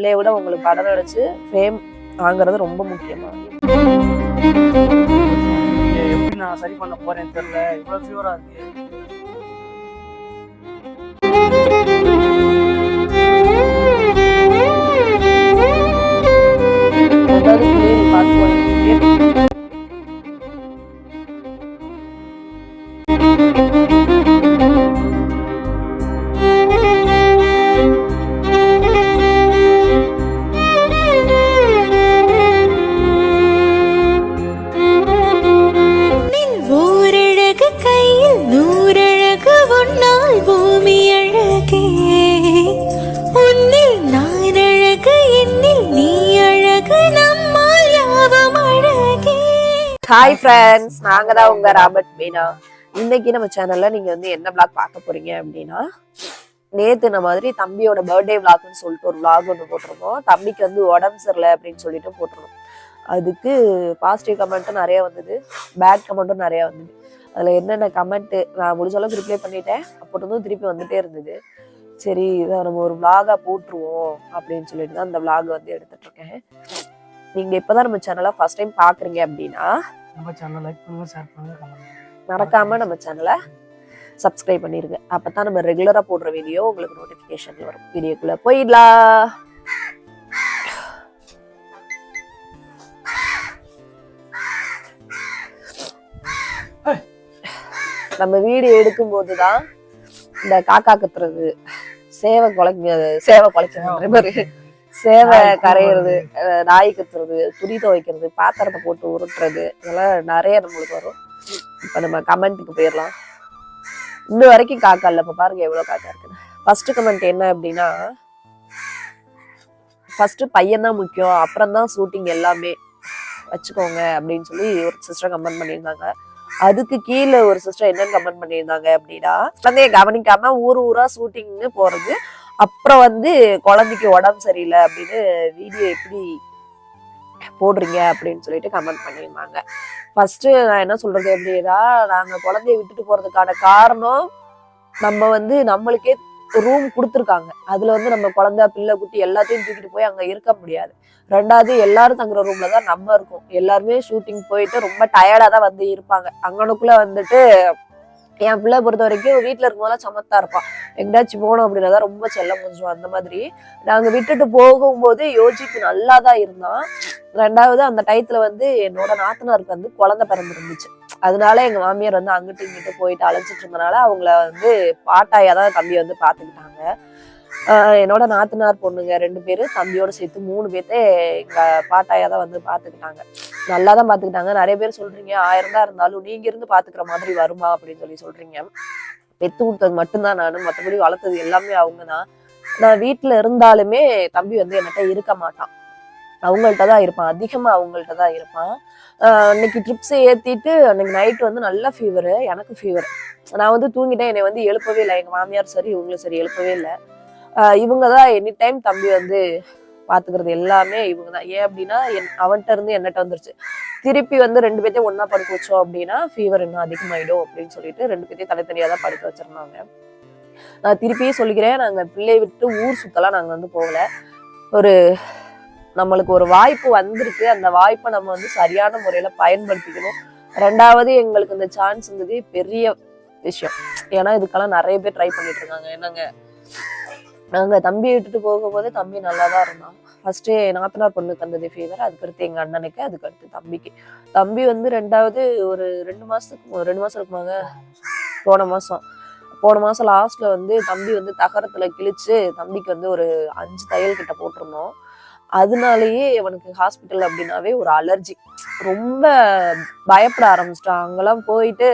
பிள்ளைய விட உங்களுக்கு படம் நடிச்சு ஃபேம் வாங்குறது ரொம்ப முக்கியமாக எப்படி நான் சரி பண்ண போறேன்னு தெரியல. இவ்வளோ ஃபீவரா இருக்கு. ஃப்ரெண்ட்ஸ் நாங்க தான் உங்க ராபர்ட் மீனா இன்னைக்கு நம்ம சேனல்ல நீங்க வந்து என்ன vlog பார்க்க போறீங்க அப்படின்னா நேத்து இந்த மாதிரி தம்பியோட பர்த்டே விளாக்னு சொல்லிட்டு ஒரு vlog ஒன்று போட்டிருந்தோம். தம்பிக்கு வந்து உடம்பு சரியில்லை அப்படின்னு சொல்லிட்டு போட்டிருந்தோம். அதுக்கு பாசிட்டிவ் கமெண்ட்டும் நிறைய வந்தது பேட் கமெண்ட்டும் நிறைய வந்தது. அதுல என்னென்ன கமெண்ட் நான் முடிஞ்ச அளவுக்கு ரிப்ளை பண்ணிட்டேன். அப்போ இருந்தும் திருப்பி வந்துட்டே இருந்தது. சரி இதை நம்ம ஒரு vlog-ஆ போட்டுருவோம் அப்படின்னு சொல்லிட்டு தான் இந்த vlog வந்து எடுத்துட்டு இருக்கேன். நீங்க இப்பதான் நம்ம சேனலை ஃபர்ஸ்ட் டைம் பாக்குறீங்க அப்படின்னா நம்ம சேனல் லைக் பண்ணுங்க ஷேர் பண்ணுங்க மறக்காம நம்ம சேனலை சப்ஸ்கிரைப் பண்ணிருங்க. அப்பதான் நம்ம ரெகுலரா போடுற வீடியோ உங்களுக்கு நோட்டிபிகேஷன் வரும். வீடியோக்குள்ள போயிடலாம். நம்ம வீடியோ எடுக்கும் போதுதான் இந்த காக்கா கத்துறது சேவை குலைக்க சேவை குலைக்கிறது பாரு சேவை கரையிறது நாய் கத்துறது துணி துவைக்கிறது பாத்திரத்தை போட்டு உருட்டுறது இதெல்லாம் நிறைய நம்மளுக்கு வரும். இப்ப நம்ம கமெண்ட்டுக்கு போயிடலாம். இன்ன வரைக்கும் காக்கா இல்ல. இப்ப பாருங்க எவ்வளவு காக்கா இருக்குன்னு ஃபர்ஸ்ட் கமெண்ட் என்ன அப்படின்னா ஃபர்ஸ்ட் பையன் தான் முக்கியம். அப்புறம் தான் ஷூட்டிங் எல்லாமே. வச்சுக்கோங்க அப்படின்னு சொல்லி ஒரு சிஸ்டர் கமெண்ட் பண்ணியிருந்தாங்க. அதுக்கு கீழே ஒரு சிஸ்டர் என்னன்னு கமெண்ட் பண்ணியிருந்தாங்க அப்படின்னா குழந்தைய கவனிக்காம ஊர் ஊரா ஷூட்டிங்னு போறது அப்புறம் வந்து குழந்தைக்கு உடம்பு சரியில்லை அப்படின்னு வீடியோ எப்படி போடுறீங்க அப்படின்னு சொல்லிட்டு கமெண்ட் பண்ணியிருந்தாங்க. ஃபர்ஸ்ட் நான் என்ன சொல்றது அப்படின்னா நாங்கள் குழந்தைய விட்டுட்டு போறதுக்கான காரணம் நம்ம வந்து நம்மளுக்கே ரூம் கொடுத்துருக்காங்க. அதுல வந்து நம்ம குழந்தை பிள்ளை குட்டி எல்லாத்தையும் தூக்கிட்டு போய் அங்கே இருக்க முடியாது. ரெண்டாவது எல்லாரும் தங்குற ரூம்ல தான் நம்ம இருக்கோம். எல்லாருமே ஷூட்டிங் போயிட்டு ரொம்ப டயர்டாக தான் வந்து இருப்பாங்க. அங்கனுக்குள்ள வந்துட்டு என் பிள்ளை பொறுத்த வரைக்கும் வீட்டில் இருக்கும்போதெல்லாம் சமத்தா இருப்பான். எங்கேயாச்சும் போனோம் அப்படின்னா தான் ரொம்ப செல்லம் கொஞ்சம் அந்த மாதிரி. நாங்கள் விட்டுட்டு போகும்போது யோசித்து நல்லா தான் இருந்தான். ரெண்டாவது அந்த டயத்தில் வந்து என்னோட நாத்தனாருக்கு வந்து குழந்தை பிறந்திருந்துச்சு. அதனால எங்கள் மாமியார் வந்து அங்கிட்டு இங்கிட்டு போயிட்டு அழைச்சிட்டு இருந்தனால அவங்கள வந்து பாட்டாயா தான் தம்பி வந்து பார்த்துக்கிட்டாங்க என்னோட நாத்தனார் பொண்ணுங்க ரெண்டு பேரும் தம்பியோட சேர்த்து மூணு பேர்த்த எங்கள் பாட்டாயா தான் வந்து பார்த்துக்கிட்டாங்க நல்லா தான் பார்த்துக்கிட்டாங்க நிறைய பேர் சொல்றீங்க ஆயிரம் தான் இருந்தாலும் நீங்க இருந்து பார்த்துக்கிற மாதிரி வருமா அப்படின்னு சொல்லி சொல்றீங்க. பெற்று கொடுத்தது மட்டும்தான் நான் மற்றபடி வளர்த்தது எல்லாமே அவங்க தான் நான் வீட்டில் இருந்தாலுமே தம்பி வந்து என்கிட்ட இருக்க மாட்டான். அவங்கள்ட்ட தான் இருப்பான். அதிகமாக அவங்கள்ட்ட தான் இருப்பான். ஆஹ் அன்னைக்கு ட்ரிப்ஸை ஏத்திட்டு அன்னைக்கு நைட் வந்து நல்ல ஃபீவர் எனக்கு ஃபீவர் நான் வந்து தூங்கிட்டேன். என்னை வந்து எழுப்பவே இல்லை. எங்க மாமியார் சரி இவங்களும் சரி எழுப்பவே இல்லை. இவங்க தான் எனி டைம் தம்பி வந்து பார்த்துக்கிறது எல்லாமே இவங்க தான் ஏன் அப்படின்னா என் அவன்கிட்ட இருந்து என்னட்ட வந்துருச்சு. திருப்பி வந்து ரெண்டு பேர்த்தையும் ஒன்றா படுக்க வச்சோம் அப்படின்னா ஃபீவர் இன்னும் அதிகமாயிடும் அப்படின்னு சொல்லிட்டு ரெண்டு பேர்த்தையும் தனித்தனியாக தான் படுக்க வச்சிருந்தாங்க. நான் திருப்பியே சொல்லிக்கிறேன் நாங்கள் பிள்ளையை விட்டு ஊர் சுத்தலாம் நாங்கள் வந்து போகல. ஒரு நம்மளுக்கு ஒரு வாய்ப்பு வந்திருக்கு. அந்த வாய்ப்பை நம்ம வந்து சரியான முறையில் பயன்படுத்திக்கணும். ரெண்டாவது எங்களுக்கு இந்த சான்ஸ் இருந்தது பெரிய விஷயம். ஏன்னா இதுக்கெல்லாம் நிறைய பேர் ட்ரை பண்ணிட்டு இருக்காங்க. என்னங்க? நாங்கள் தம்பியை விட்டுட்டு போகும்போது தம்பி நல்லா தான் இருந்தான் ஃபஸ்ட்டு நாத்தனார் பொண்ணுக்கு வந்தது ஃபீவர் அதுக்கடுத்து எங்கள் அண்ணனுக்கு அதுக்கடுத்து தம்பிக்கு. தம்பி வந்து ரெண்டாவது ஒரு ரெண்டு மாதத்துக்கு ஒரு ரெண்டு மாதம் இருக்குமாங்க? போன மாதம் போன மாதம் லாஸ்ட்டில் வந்து தம்பி வந்து தகரத்தில் கிழிச்சு தம்பிக்கு வந்து ஒரு அஞ்சு தையல் கிட்ட போட்டிருந்தோம். அதனாலேயே அவனுக்கு ஹாஸ்பிட்டல் அப்படின்னாவே ஒரு அலர்ஜி ரொம்ப பயப்பட ஆரம்பிச்சிட்டான். அங்கெல்லாம் போயிட்டு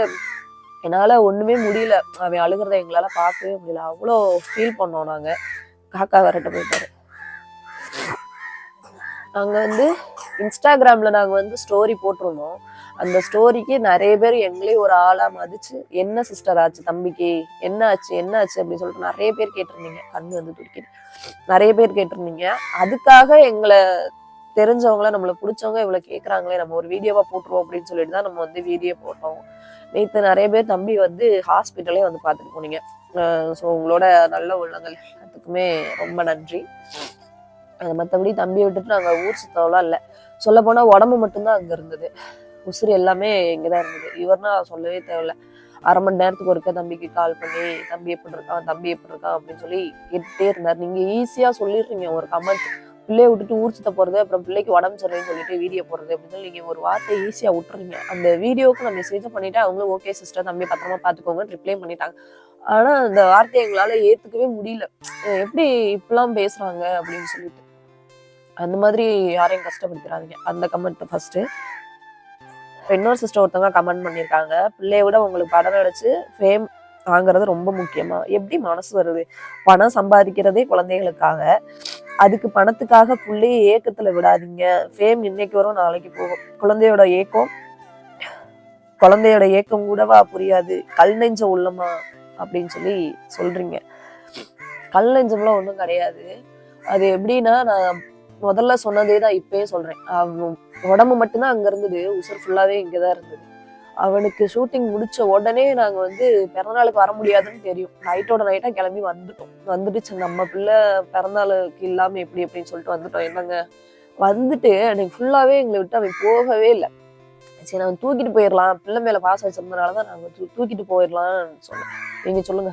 என்னால் ஒன்றுமே முடியல. அவன் அழுகிறத எங்களால் பார்க்கவே முடியல. அவ்வளோ ஃபீல் பண்ணோம் நாங்கள் காக்கா விரட்ட போயிட்டாரு. நாங்கள் வந்து இன்ஸ்டாகிராமில் நாங்கள் வந்து ஸ்டோரி போட்டிருந்தோம். அந்த ஸ்டோரிக்கு நிறைய பேர் எங்களையும் ஒரு ஆளாக மதிச்சு என்ன சிஸ்டர் ஆச்சு தம்பிக்கு? என்ன ஆச்சு? என்ன ஆச்சு? அப்படின்னு சொல்லிட்டு நிறைய பேர் கேட்டிருந்தீங்க. கண்ணு வந்து துடிக்கிது நிறைய பேர் கேட்டிருந்தீங்க. அதுக்காக எங்களை தெரிஞ்சவங்கள நம்மள பிடிச்சவங்க இவ்வளோ கேட்குறாங்களே நம்ம ஒரு வீடியோவாக போட்டுருவோம் அப்படின்னு சொல்லிட்டு தான் நம்ம வந்து வீடியோ போட்டோம். நேற்று நிறைய பேர் தம்பி வந்து ஹாஸ்பிட்டலே வந்து பார்த்துட்டு போனீங்க. ஸோ உங்களோட நல்ல உள்ளங்கள் எல்லாத்துக்குமே ரொம்ப நன்றி. அது மற்றபடி தம்பியை விட்டுட்டு நாங்கள் ஊர் சுத்தவெல்லாம் இல்லை. சொல்ல போனால் உடம்பு மட்டும்தான் அங்கே இருந்தது. உசுறு எல்லாமே இங்கே தான் இருந்தது இவர்னா சொல்லவே தேவையில்ல. அரை மணி நேரத்துக்கு ஒருக்க தம்பிக்கு கால் பண்ணி தம்பி எப்படி இருக்கான்? தம்பி எப்படி இருக்கான்? அப்படின்னு சொல்லி கேட்டுட்டே இருந்தார். நீங்கள் ஈஸியாக சொல்லிடுறீங்க. ஒரு கமெண்ட் பிள்ளையை விட்டுட்டு ஊர் சுத்த போகிறது அப்புறம் பிள்ளைக்கு உடம்பு சரியில்லைன்னு சொல்லிட்டு வீடியோ போடுறது அப்படின்னு நீங்கள் ஒரு வார்த்தை ஈஸியாக விட்டுருங்க அந்த வீடியோவுக்கு நான் மெசேஜ் பண்ணிவிட்டு அவங்களும் ஓகே சிஸ்டர் தம்பி பத்திரமா பார்த்துக்கோங்கன்னு ரிப்ளை பண்ணிட்டாங்க. ஆனால் அந்த வார்த்தையை எங்களால் ஏற்றுக்கவே முடியல. எப்படி இப்படிலாம் பேசுகிறாங்க அப்படின்னு சொல்லிட்டு. அந்த மாதிரி யாரையும் கஷ்டப்படுத்துறாதீங்க அந்த கமெண்ட் ஃபர்ஸ்ட் இன்னொரு சிஸ்டர் ஒருத்தவங்க கமெண்ட் பண்ணியிருக்காங்க. பிள்ளைய விட உங்களுக்கு படம் நடிச்சு ஃபேம் வாங்குறது ரொம்ப முக்கியமா? எப்படி மனசு வருது? பணம் சம்பாதிக்கிறதே குழந்தைகளுக்காக. அதுக்கு பணத்துக்காக பிள்ளையே ஏக்கத்துல விடாதீங்க. ஃபேம் இன்னைக்கு வரும் நாளைக்கு போகும். குழந்தையோட ஏக்கம்? குழந்தையோட ஏக்கம் கூடவா புரியாது. கல் நெஞ்ச உள்ளமா? அப்படின்னு சொல்லி சொல்றீங்க. கல் நெஞ்சம்லாம் ஒன்றும் கிடையாது. அது எப்படின்னா நான் முதல்ல சொன்னதே தான் இப்பயே சொல்றேன். உடம்பு மட்டும்தான் அங்க இருந்தது. உசுர் ஃபுல்லாவே இங்கதான் இருந்தது. அவனுக்கு ஷூட்டிங் முடிச்ச உடனே நாங்க வந்து பிறந்தநாளுக்கு வர முடியாதுன்னு தெரியும். நைட்டோட நைட்டா கிளம்பி வந்துட்டோம். வந்துட்டு நம்ம பிள்ளை பிறந்தநாளுக்கு இல்லாமல் எப்படி அப்படின்னு சொல்லிட்டு வந்துட்டோம். என்னங்க? வந்துட்டு அன்னைக்கு ஃபுல்லாவே எங்களை விட்டு அவன் போகவே இல்லை. சரி அவன் தூக்கிட்டு போயிடலாம். பிள்ளை மேல பாசம் வச்சிருந்தனாலதான் நாங்கள் தூ- தூக்கிட்டு போயிடலாம்னு சொன்னோம் நீங்க சொல்லுங்க.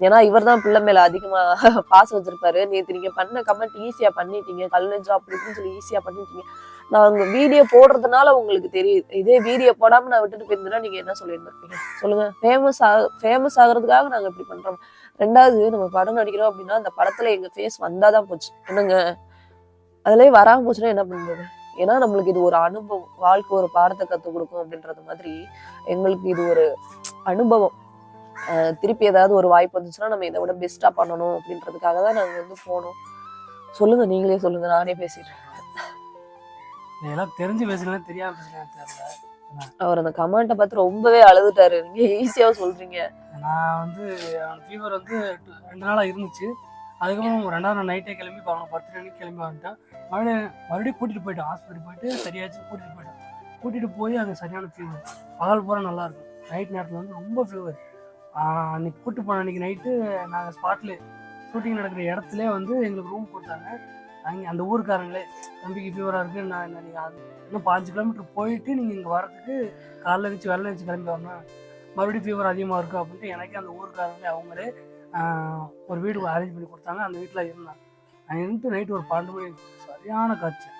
ஏன்னா இவர் தான் பிள்ளை மேல அதிகமா பாசம் வச்சிருப்பாரு. நேற்று நீங்க பண்ண கமெண்ட் ஈஸியா பண்ணிட்டீங்க. கல் நெஞ்சா அப்படி இப்படின்னு சொல்லி ஈஸியா பண்ணிட்டீங்க. நாங்க வீடியோ போடுறதுனால உங்களுக்கு தெரியுது. இதே வீடியோ போடாம நான் விட்டுட்டு போயிருந்தேன்னா நீங்க என்ன சொல்லியிருந்திருப்பீங்க? சொல்லுங்க. ஃபேமஸ் ஆக ஃபேமஸ் ஆகுறதுக்காக நாங்க இப்படி பண்றோம். ரெண்டாவது நம்ம படம் நடிக்கிறோம் அப்படின்னா அந்த படத்துல எங்க ஃபேஸ் வந்தாதான் போச்சு. என்னங்க? அதுலயே வராம போச்சுன்னா என்ன பண்றது? ஏன்னா நம்மளுக்கு இது ஒரு அனுபவம். வாழ்க்கை ஒரு பாடத்தை கற்றுக் கொடுக்கும் அப்படின்றது மாதிரி எங்களுக்கு இது ஒரு அனுபவம். திருப்பி ஏதாவது ஒரு வாய்ப்பு வந்துச்சுன்னா நம்ம இதை விட பெஸ்ட்டாக பண்ணணும் அப்படின்றதுக்காக தான் நாங்கள் வந்து போனோம். சொல்லுங்க நீங்களே சொல்லுங்க. நானே பேசிடுறேன். இதெல்லாம் தெரிஞ்சு பேசுறேன் தெரியாம பேசுறேன் தெரியல. அவர் அந்த கமெண்ட்டை பார்த்து ரொம்பவே அழுதுட்டாரு. நீங்க ஈஸியாக சொல்றீங்க. நான் வந்து அவன் ஃபீவர் வந்து ரெண்டு நாளாக இருந்துச்சு. அதுக்கப்புறம் ரெண்டாவது நாள் நைட்டே கிளம்பி இப்போ அவனை பத்து மணிக்கு கிளம்பி வந்துட்டான். மறுபடியும் மறுபடியும் கூட்டிகிட்டு போயிட்டான். ஹாஸ்பிட்டல் போயிட்டு சரியாச்சு கூட்டிகிட்டு போயிட்டான். கூட்டிகிட்டு போய் அங்கே சரியான ஃபீவர் பகல் பூரா நல்லா இருக்கும். நைட் நேரத்தில் வந்து ரொம்ப ஃபீவர் அன்னைக்கு கூட்டு போன அன்னைக்கு நைட்டு நாங்கள் ஸ்பாட்ல ஷூட்டிங் நடக்கிற இடத்துல வந்து எங்களுக்கு ரூம் கொடுத்தாங்க. அங்கே அந்த ஊருக்காரங்களே தம்பிக்கு ஃபீவராக இருக்குது நான் நீங்கள் இன்னும் பாஞ்சு கிலோமீட்டர் போயிட்டு நீங்கள் இங்கே வரதுக்கு காலைல வச்சு வெள்ளை வச்சு கிளம்பி வரணும் மறுபடியும் ஃபீவர் அதிகமாக இருக்கும் அப்படின்ட்டு எனக்கே அந்த ஊருக்காரங்களே அவங்களே ஒரு வீடு அரேஞ்ச் பண்ணி கொடுத்தாங்க அந்த வீட்டில் இருந்தேன் நான் இருந்துட்டு நைட்டு ஒரு பன்னெண்டு மணி சரியான காய்ச்சல்.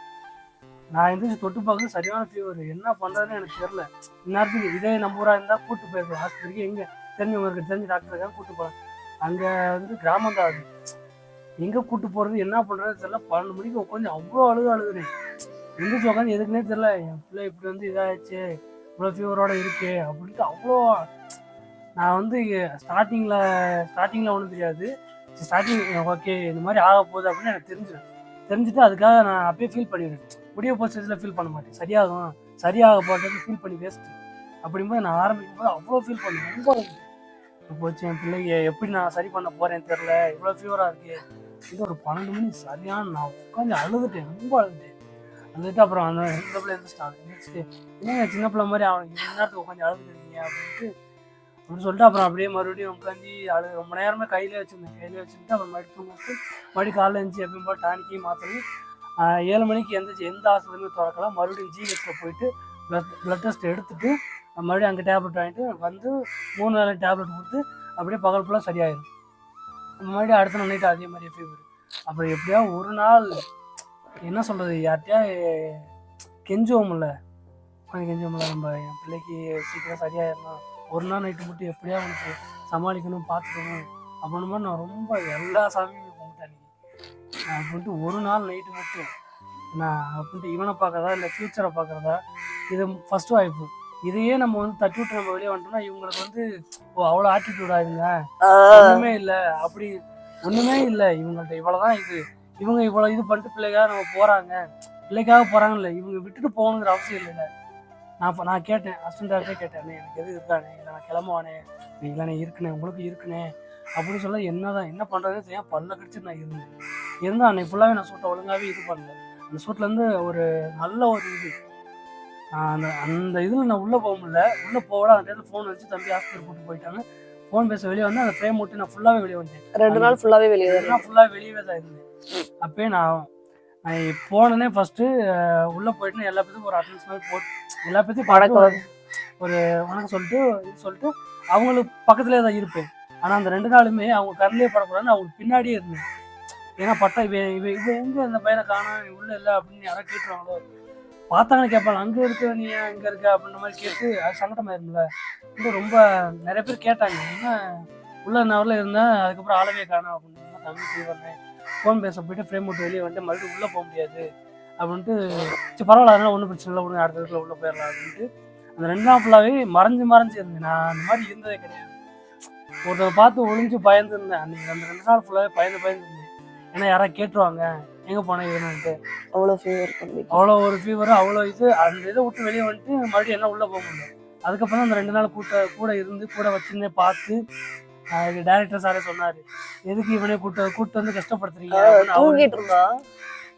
நான் எந்திரிச்சு தொட்டு பார்க்க சரியான ஃபீவர் என்ன பண்ணுறதுன்னு எனக்கு தெரில இந்நேரத்துக்கு இதே நம்ம ஊராக இருந்தால் கூட்டு போயிருக்கோம் ஹாஸ்பிட்டலுக்கு எங்கே? தெரிஞ்சவங்க இருக்கு தெரிஞ்ச டாக்டருக்காக கூப்பிட்டு போகிறேன் அங்கே வந்து கிராமம் தான் அது. எங்கே கூட்டு போகிறது என்ன பண்ணுறது தெரியல. பன்னெண்டு மணிக்கு உட்காந்து அவ்வளோ அழுக அழுகுறேன் எந்திரிச்சு உட்காந்து எதுக்குன்னே தெரில என் பிள்ளை இப்படி வந்து இதாகிடுச்சு இவ்வளோ ஃபீவரோட இருக்கு அப்படின்ட்டு அவ்வளோ நான் வந்து ஸ்டார்டிங்கில் ஸ்டார்டிங்கில் ஒன்றும் தெரியாது. ஸ்டார்டிங் ஓகே இந்த மாதிரி ஆக போகுது அப்படின்னு எனக்கு தெரிஞ்சிடும். தெரிஞ்சுட்டு அதுக்காக நான் அப்பயே ஃபீல் பண்ணிடுவேன் முடிய போச்சதில் ஃபீல் பண்ண மாட்டேன். சரியாகும். சரியாக போட்டது ஃபீல் பண்ணி வேஸ்ட்டு அப்படிங்கும்போது நான் ஆரம்பிக்கும் போது அவ்வளோ ஃபீல் பண்ணேன். ரொம்ப போச்சு என் பிள்ளைங்க எப்படி நான் சரி பண்ண போகிறேன்னு தெரில இவ்வளோ ஃபீவராக இருக்கு. இது ஒரு பன்னெண்டு மணி சரியான நான் உட்காந்து அழுதுட்டேன் ரொம்ப அழுதுட்டேன். அழுதுட்டு அப்புறம் அந்த சின்ன பிள்ளை எந்திரிச்சிட்டாங்க எந்திரிச்சிட்டு என்னங்க சின்ன பிள்ளை மாதிரி அவன் இந்த நேரத்துக்கு உட்காந்து அழுதுக்கிறீங்க அப்படின்ட்டு அப்படின்னு சொல்லிட்டு அப்புறம் அப்படியே மறுபடியும் உட்காந்து அழு ரொம்ப நேரமே கையிலே வச்சிருந்தேன் கையிலே வச்சுட்டு அப்புறம் மறுபடியும் தூங்கிட்டு மறுபடியும் காலைல இருந்துச்சு எப்பயும் போல் டானிக்கி மாற்றணும் ஏழு மணிக்கு எந்திரிச்சு எந்த ஆஸ்பத்திரியுமே திறக்கல மறுபடியும் ஜிஹெச்சில் போயிட்டு ப்ளட் ப்ளட் டெஸ்ட் எடுத்துட்டு மறுபடியும் அங்கே டேப்லெட் வாங்கிட்டு வந்து மூணு வேலை டேப்லெட் கொடுத்து அப்படியே பகல் ஃபுல்லாக சரியாயிடும் மறுபடியும் அடுத்த நாள் நைட்டு அதே மாதிரி ஃபீவர் அப்புறம் எப்படியா ஒரு நாள் என்ன சொல்கிறது யார்கிட்டயா கெஞ்சுவோம்ல கொஞ்சம் கெஞ்சுவோம்ல நம்ம என் பிள்ளைக்கு சீக்கிரம் சரியாயிடணும் ஒரு நாள் நைட்டு மட்டும் எப்படியா உனக்கு சமாளிக்கணும் பார்த்துக்கணும் அப்படின்னு மாதிரி நான் ரொம்ப எல்லா சாமியும் கும்பிட்டேன் நான் அப்படின்ட்டு ஒரு நாள் நைட்டு மட்டும் நான் அப்படின்ட்டு இவனை பார்க்குறதா இல்லை ஃப்யூச்சரை பார்க்குறதா இது ஃபஸ்ட்டு வாய்ப்பு இதையே நம்ம வந்து தட்டி விட்டு நம்ம வெளியே வந்துட்டோம்னா இவங்களுக்கு வந்து ஓ அவ்வளோ ஆட்டிடியூட் ஆகுங்க ஒண்ணுமே இல்ல. அப்படி ஒண்ணுமே இல்ல. இவங்கள்ட்ட இவ்வளவுதான் இது. இவங்க இவ்வளவு இது பண்ணிட்டு பிள்ளைக்காக நம்ம போறாங்க. பிள்ளைக்காக போறாங்க இல்ல இவங்க விட்டுட்டு போகணுங்கிற அவசியம் இல்லைல்ல. நான் நான் கேட்டேன். அசிஸ்டன்ட் டேரக்டரே கேட்டேன். "அண்ணே, எனக்கு எது இருக்கானே இல்லை நான் கிளம்புவானே. நீ இல்லைண்ணே இருக்குனே உங்களுக்கு இருக்குனே அப்படின்னு சொல்ல என்னதான் என்ன பண்றதுன்னு தெரியாம பல்ல கடிச்சிட்டு நான் இருந்தேன். இருந்தா அன்னைக்கு ஃபுல்லாவே நான் சூட்டை ஒழுங்காவே இது பண்ணல. அந்த சூட்ல இருந்து ஒரு நல்ல ஒரு இது. நான் அந்த அந்த இதில் நான் உள்ளே போக முடியல. உள்ளே போகல அந்த இடத்துல ஃபோன் வச்சு தம்பி ஹாஸ்பிட்டல் கூட்டு போயிட்டாங்க. ஃபோன் பேச வெளியே வந்து அந்த ஃப்ரேம் விட்டு நான் ஃபுல்லாகவே வெளியே வந்தேன் ரெண்டு நாள் ஃபுல்லாவே வெளியே நான் ஃபுல்லாக வெளியவே தான் இருந்தேன். அப்பயே நான் நான் போனனே ஃபர்ஸ்ட் உள்ள போயிட்டு எல்லா பேத்துக்கும் ஒரு அட்டன்ஸ் மாதிரி போட்டு எல்லா பேத்தையும். பார்த்து ஒரு வணக்கம் சொல்லிட்டு இது சொல்லிட்டு அவங்களுக்கு பக்கத்துலேயே தான் இருப்பேன். ஆனா அந்த ரெண்டு நாளுமே அவங்க கண்ணிலே படக்கூடாதுன்னு அவங்களுக்கு பின்னாடியே இருந்தேன். ஏன்னா பட்டா இவன் இவன் இவன் எங்க இந்த பையனை காணோம்? உள்ள இல்லை அப்படின்னு யாராவது கேட்டுருவாங்களோ? பார்த்தாங்கன்னு கேட்பாங்க. அங்க இருக்க நீ ஏன் இருக்க அப்படின்ற மாதிரி கேட்டு அது சங்கடமாயிருந்தல இன்னும் ரொம்ப நிறைய பேர் கேட்டாங்க. ஏன்னா உள்ள நவரில் இருந்தேன் அதுக்கப்புறம் ஆளவே காணோம் அப்படின்னு. தம்பி வந்தேன் ஃபோன் பேச போயிட்டு ஃப்ரேம் விட்டு வெளியே வந்துட்டு மறுபடியும் உள்ளே போக முடியாது. அப்படின்ட்டு சரி பரவாயில்ல அதனால ஒன்றும் பிரச்சனை இல்லை. ஒன்று அடுத்த இடத்துல உள்ளே போயிடலாம் அப்படின்ட்டு. அந்த ரெண்டு நாள் ஃபுல்லாகவே மறைஞ்சு மறைஞ்சு இருந்தேன். நான் அந்த மாதிரி இருந்ததே கிடையாது. ஒருத்தரை பார்த்து ஒளிஞ்சு பயந்துருந்தேன். அன்னைக்கு அந்த ரெண்டு நாள் ஃபுல்லாகவே பயந்து பயந்துருந்தேன் ஏன்னா யாராவது கேட்டுருவாங்க. எங்கே போனேன் இதுன்னுட்டு அவ்வளவு ஃபீவர் அவ்வளோ ஒரு ஃபீவர் அவ்வளோ இது. அந்த இதை விட்டு வெளியே வந்துட்டு மறுபடியும் என்ன உள்ளே போக முடியல. அதுக்கப்புறம் அந்த ரெண்டு நாள் கூட்ட கூட இருந்து கூட வச்சுருந்தே பார்த்து டேரக்டர் சாரே சொன்னார் எதுக்கு இவனே கூட்ட கூட்டு வந்து கஷ்டப்படுத்துறீங்க? தூங்கிட்டு இருந்தா?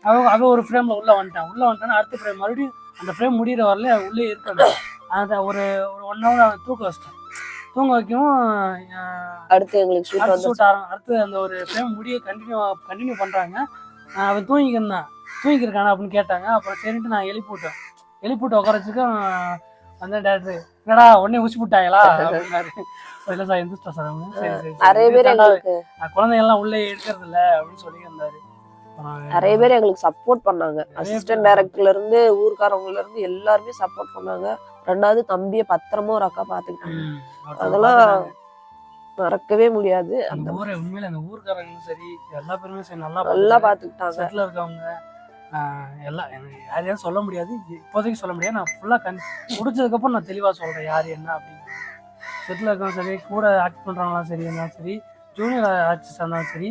அவன் அவன் ஒரு ஃப்ரேம்ல உள்ள வந்துட்டான். உள்ள வந்துட்டான் அடுத்த ஃப்ரேம் மறுபடியும் அந்த ஃப்ரேம் முடியிற வரல உள்ளே இருக்கணும். அந்த ஒரு ஒரு ஒன் ஹவர் அவன் தூக்க வச்சிட்டான். தூங்க வைக்கவும் அடுத்து எங்களுக்கு ஷூட் அடுத்து அந்த ஒரு ஃப்ரேம் முடிய கண்டினியூ கண்டினியூ பண்றாங்க. அஹ், அவன் தூங்கிக்கிருந்தான். தூங்கியிருக்கானா அப்படின்னு கேட்டாங்க. அப்புறம் சரின்ட்டு நான் எழுப்பி விட்டேன். எழுப்பி விட்டு உட்காரச்சுக்கு அந்த டேரக்டர் என்னடா உடனே ஊசி அப்படின்னாரு. இல்லை சார் எந்திரிச்சிட்டோம் சார் நான் குழந்தைங்கள்லாம் உள்ளே எடுக்கிறது இல்ல அப்படின்னு சொல்லி இருந்தாரு. நிறைய பேர் எங்களுக்கு சப்போர்ட் பண்ணாங்க. அசிஸ்டன்ட் டைரக்டர்ல இருந்து ஊர்க்காரவங்கல இருந்து எல்லாருமே சப்போர்ட் பண்ணாங்க. ரெண்டாவது தம்பியை பத்திரமா ஒரு அக்கா பாத்துக்கிட்டாங்க அதெல்லாம். மறக்கவே முடியாது. அந்த ஊரை உண்மையில அந்த ஊர்க்காரங்களும் சரி எல்லா பேருமே சரி நல்லா நல்லா பாத்துக்கிட்டாங்க செட்டில் இருக்கவங்க எல்லாம் எனக்கு யாரையாவது சொல்ல முடியாது. இப்போதைக்கு சொல்ல முடியாது. நான் ஃபுல்லாக கண் முடிச்சதுக்கப்புறம் நான் தெளிவாக சொல்கிறேன் யார் என்ன அப்படின்னு செட்டில் இருக்கவங்க சரி கூட ஆக்ட் பண்ணுறவங்களாம் சரி இருந்தாலும் சரி ஜூனியர் ஆர்டிஸ்டாக இருந்தாலும் சரி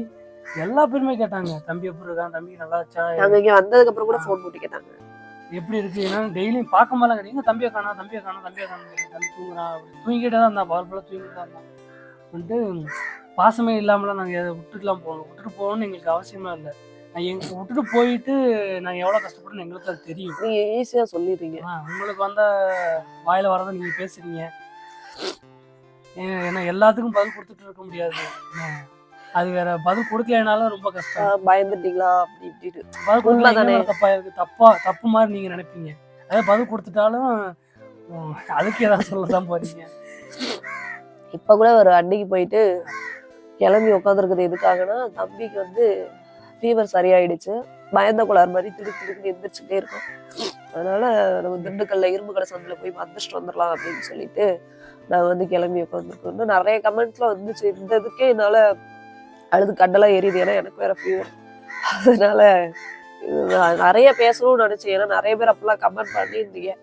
எல்லா பேருமே கேட்டாங்க. தம்பி எப்படி இருக்கான்? தம்பி நல்லா வச்சா இங்க வந்ததுக்கு அப்புறம் கூட ஃபோன் போட்டு கேட்டாங்க. எப்படி இருக்கு? ஏன்னா டெய்லியும் பார்க்க மாதிரிலாம் கிடையாது தம்பியை காணா? தம்பியை காணா? தம்பியை காணா? தம்பி தூங்குறான். அப்படி தூங்கிட்டே தான் இருந்தான். பவர் ஃபுல்லாக தூங்கிட்டு தான் இருந்தான். வந்துட்டு பாசமே இல்லாமலாம் நாங்கள் விட்டுட்டுலாம் போகணும். விட்டுட்டு போகணும்னு எங்களுக்கு அவசியமா இல்லை. நான் எங்க விட்டுட்டு போயிட்டு நாங்கள் எவ்வளோ கஷ்டப்படுன்னு எங்களுக்கு அது தெரியும். நீங்க ஈஸியா சொல்லிடுறீங்க. உங்களுக்கு வந்த வாயில வரதை நீங்க பேசுறீங்க. ஏன்னா எல்லாத்துக்கும் பதில் கொடுத்துட்டு இருக்க முடியாது. அது வேற பதில் கொடுக்கலைனாலும் ரொம்ப கஷ்டம். பயந்துட்டீங்களா? அப்படி இப்படின்னு பதில் கொடுக்கல தப்பா இருக்கு. தப்பா தப்பு மாதிரி நீங்க நினைப்பீங்க. அதே பதில் கொடுத்துட்டாலும் அதுக்கு ஏதாவது சொல்லதான் போறீங்க. இப்போ கூட ஒரு அன்னைக்கு போயிட்டு கிளம்பி உட்காந்துருக்குது எதுக்காகனா தம்பிக்கு வந்து ஃபீவர் சரியாயிடுச்சு. பயந்த குளார் மாதிரி திடுக்கு திடுக்குன்னு எந்திரிச்சுட்டே இருக்கும். அதனால நம்ம திண்டுக்கல்ல இரும்பு கடை சந்தில போய் மந்திரிச்சிட்டு வந்துடலாம் அப்படின்னு சொல்லிட்டு நான் வந்து கிளம்பி உட்காந்துருக்கோம் இன்னும் நிறைய கமெண்ட்ஸ்லாம் வந்துச்சு. இந்த இதுக்கே என்னால் அழுது கண்டெல்லாம் எரியுது ஏன்னா எனக்கு வேற ஃபீவர் அதனால நான் நிறைய பேசணும்னு நினைச்சேன். ஏன்னா நிறைய பேர் அப்பெல்லாம் கமெண்ட் பண்ணியிருந்தீங்க.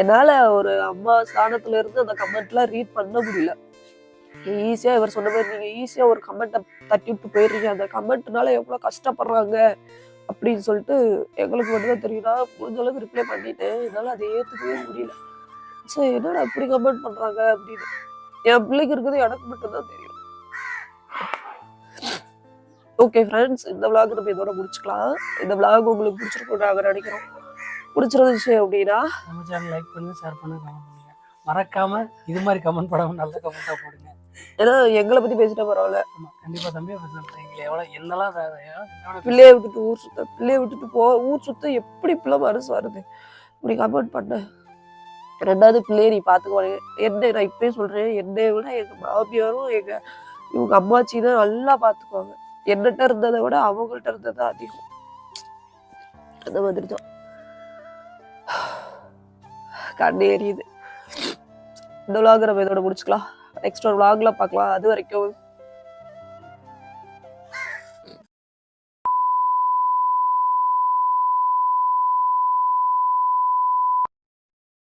என்னால ஒரு அம்மா ஸ்தானத்துல இருந்து அந்த கமெண்ட்லாம் ரீட் பண்ண முடியல. ஈஸியா இவர் சொன்ன மாதிரி நீங்க ஈஸியா ஒரு கமெண்ட்டை தட்டி விட்டு போயிடுறீங்க. அந்த கமெண்ட்னால எவ்வளவு கஷ்டப்படுறாங்க அப்படின்னு சொல்லிட்டு எங்களுக்கு மட்டும்தான் தெரியும். நான் முடிஞ்ச அளவுக்கு ரிப்ளை பண்ணிட்டேன். என்னால அதை ஏத்துக்கவே முடியல. ஸோ என்னடா இப்படி கமெண்ட் பண்றாங்க அப்படின்னு. என் பிள்ளைக்கு இருக்கிறது எனக்கு மட்டும்தான் தெரியும். ஓகே ஃப்ரெண்ட்ஸ் இந்த விளாக் நம்ம இதோட முடிச்சுக்கலாம். இந்த விளாக் உங்களுக்கு பிடிச்சிருக்கோம் நாங்கள் நினைக்கிறோம். பிடிச்சிருந்துச்சு அப்படின்னா? நம்ம சேனல் லைக் பண்ணுங்க ஷேர் பண்ணுங்க கமெண்ட் பண்ணுங்க. மறக்காம இது மாதிரி கமெண்ட் படாம நல்ல கமெண்டா போடுங்க. ஏன்னா எங்களை பத்தி பேசிட்டா பரவாயில்ல. ஆமா கண்டிப்பா பேசுறேன் எங்களை எவ்வளவு என்னெல்லாம் பிள்ளைய விட்டுட்டு ஊர் சுத்த பிள்ளைய விட்டுட்டு போ ஊர் சுத்த எப்படி பிள்ளை மனசு வருது? இப்படி கமெண்ட் பண்ண. ரெண்டாவது பிள்ளைய நீ பாத்துக்குவாங்க என்ன நான் இப்பயே சொல்றேன் என்னை விட எங்க மாமியாரும் எங்க இவங்க அம்மாச்சி தான் நல்லா பாத்துக்குவாங்க. என்னட்ட இருந்ததை விட அவங்கள்ட்ட இருந்தது தான் அதிகம். அந்த மாதிரி தான் கண்ணு எரியுது. இந்த விலாக நம்ம இதோட முடிச்சுக்கலாம். நெக்ஸ்ட் ஒரு விளாகில் பார்க்கலாம். அது வரைக்கும்